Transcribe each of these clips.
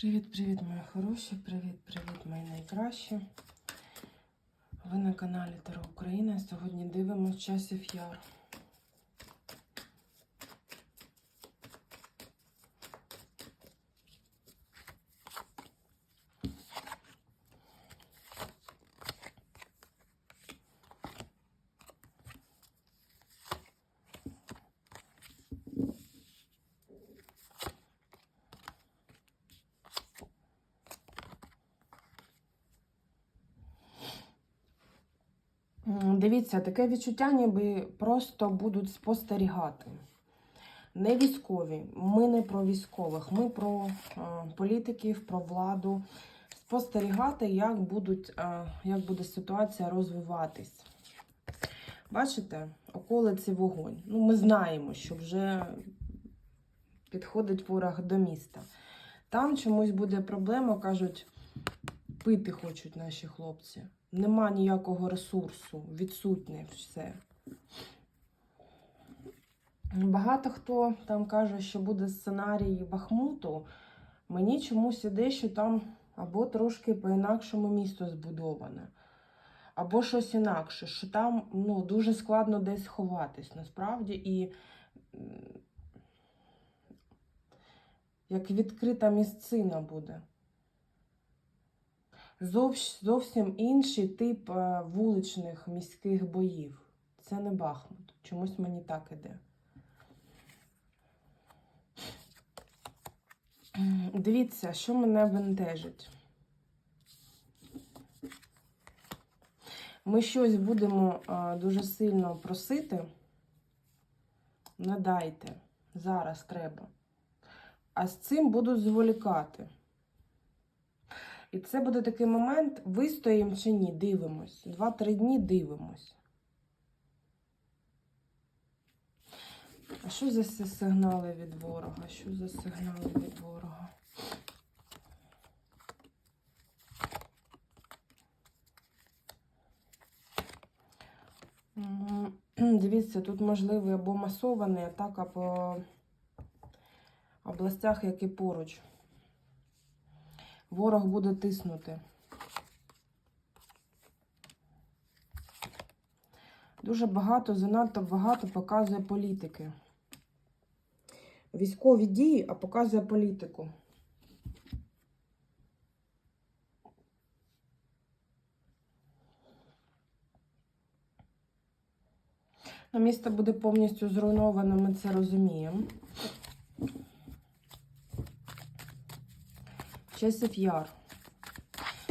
Привіт-привіт, мої хороші! Привіт-привіт, мої найкращі. Ви на каналі Таро Україна. Сьогодні дивимося часів яр. Дивіться, таке відчуття, ніби просто будуть спостерігати. Не військові, ми не про військових, ми про е, політиків, про владу. Спостерігати, як, будуть, е, як буде ситуація розвиватись. Бачите, околиці вогонь. Ну, ми знаємо, що вже підходить ворог до міста. Там чомусь буде проблема, кажуть, пити хочуть наші хлопці. Нема ніякого ресурсу, відсутнє все. Багато хто там каже, що буде сценарій Бахмуту. Мені чомусь іде, що там або трошки по-інакшому місто збудоване, або щось інакше, що там ну, дуже складно десь ховатись насправді. І як відкрита місцина буде. Зовс- зовсім інший тип е, вуличних міських боїв. Це не Бахмут. Чомусь мені так іде. Дивіться, що мене бентежить. Ми щось будемо е, дуже сильно просити. Не дайте. Зараз треба. А з цим будуть зволікати. І це буде такий момент, вистоїмо чи ні, дивимось. Два-три дні дивимось. А що за сигнали від ворога? Що за сигнали від ворога? Дивіться, тут можливий або масований атака по областях, які поруч. Ворог буде тиснути. Дуже багато, занадто багато показує політики. Військові дії, а показує політику. Ну, місто буде повністю зруйноване, ми це розуміємо. Часів яр.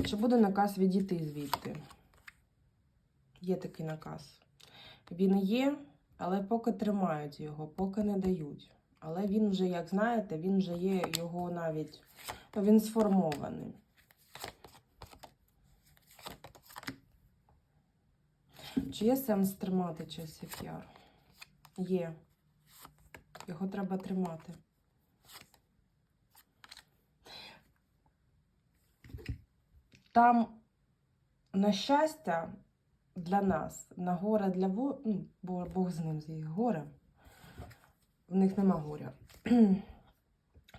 Чи буде наказ відійти звідти? Є такий наказ. Він є, але поки тримають його, поки не дають. Але він вже, як знаєте, він вже є його навіть. Він сформований. Чи є сенс тримати часів яр? Є. Його треба тримати. Там, на щастя, для нас, на горе для во... ну, бо Бог з ним з їх горем. В них нема горя.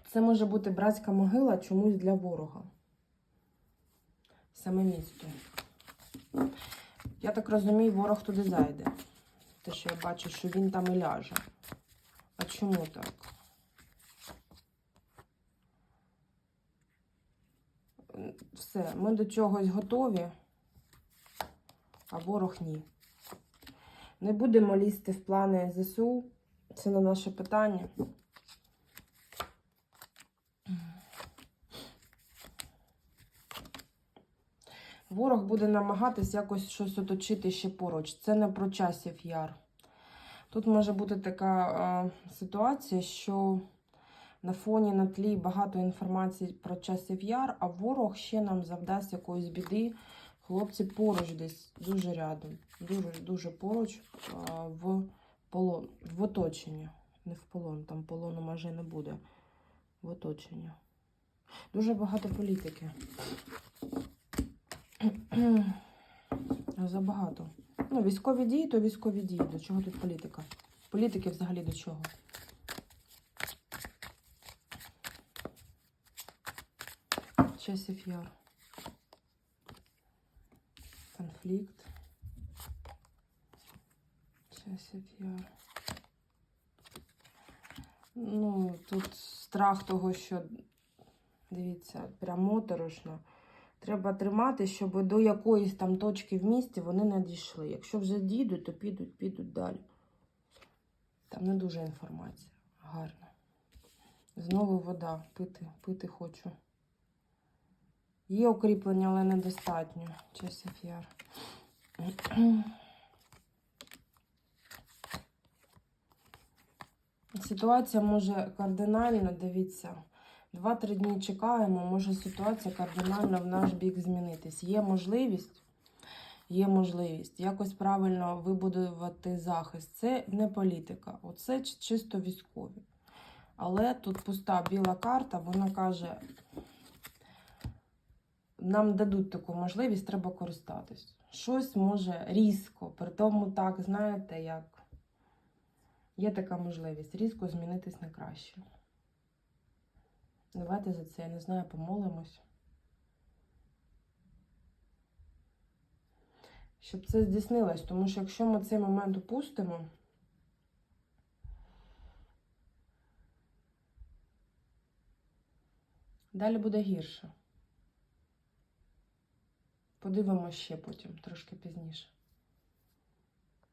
Це може бути братська могила чомусь для ворога. Саме місто. Я так розумію, ворог туди зайде. Те, що я бачу, що він там і ляже. А чому так? Все, ми до чогось готові, а ворог ні. Не будемо лізти в плани ЗСУ. Це не наше питання. Ворог буде намагатись якось щось оточити ще поруч. Це не про часів яр. Тут може бути така е, ситуація, що на фоні на тлі багато інформації про часів яр, а ворог ще нам завдасть якоїсь біди. Хлопці поруч десь, дуже рядом, дуже дуже поруч в полон, в оточенні. Не в полон, там полону майже не буде. В оточенні. Дуже багато політики. Забагато. Ну, військові дії, то військові дії. До чого тут політика? Політики взагалі до чого? Часів яр. Конфлікт. Часів яр. Ну, тут страх того, що, дивіться, прям моторошно. Треба тримати, щоб до якоїсь там точки в місті вони не дійшли. Якщо вже дійдуть, то підуть, підуть далі. Там не дуже інформація. Гарно. Знову вода. Пити, пити хочу. Є укріплення, але недостатньо. Часів яр. Ситуація може кардинально, дивіться, 2-3 дні чекаємо, може ситуація кардинально в наш бік змінитись. Є можливість, є можливість якось правильно вибудувати захист. Це не політика, оце чисто військові. Але тут пуста біла карта, вона каже, нам дадуть таку можливість, треба користатись. Щось може різко, при тому так, знаєте, як є така можливість різко змінитись на краще. Давайте за це, я не знаю, помолимось. Щоб це здійснилось, тому що якщо ми цей момент упустимо, далі буде гірше. Подивимося ще потім, трошки пізніше.